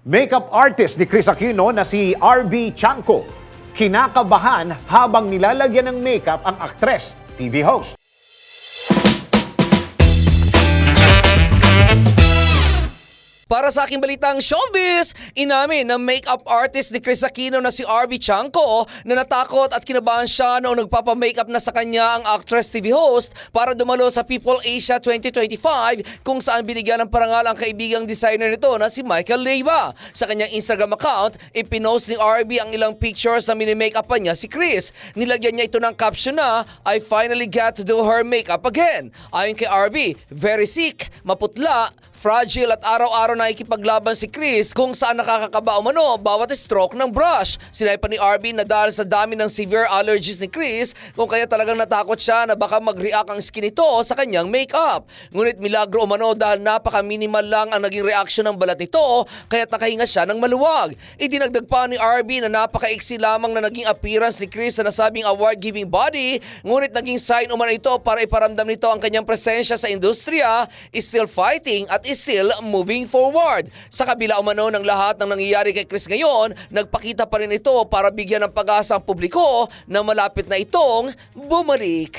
Makeup artist ni Chris Aquino na si RB Chanko. Kinakabahan habang nilalagyan ng makeup ang aktres, TV host. Para sa aking balitang showbiz, inamin ng makeup artist ni Chris Aquino na si RB Chanko na natakot at kinabahan siya noong nagpapamakeup na sa kanya ang actress TV host para dumalo sa People Asia 2025 kung saan binigyan ng parangal ang kaibigang designer nito na si Michael Leyva. Sa kanyang Instagram account, ipinost ni RB ang ilang pictures na mini-makeup pa niya si Chris. Nilagyan niya ito ng caption na, I finally got to do her makeup again. Ayon kay RB, very sick, maputla, fragile at araw-araw na ikipaglaban si Chris kung saan nakakakaba umano bawat stroke ng brush. Sinabi pa ni RB na dahil sa dami ng severe allergies ni Chris kung kaya talagang natakot siya na baka mag-react ang skin nito sa kanyang makeup. Ngunit milagro umano dahil napaka-minimal lang ang naging reaction ng balat nito kaya nakahinga siya ng maluwag. Idinagdag pa ni RB na napaka-iksi lamang na naging appearance ni Chris sa nasabing award-giving body ngunit naging sign umano ito para iparamdam nito ang kanyang presensya sa industriya, still fighting at is still moving forward. Sa kabila umano ng lahat ng nangyayari kay Chris ngayon, nagpakita pa rin ito para bigyan ng pag-asa ang publiko na malapit na itong bumalik.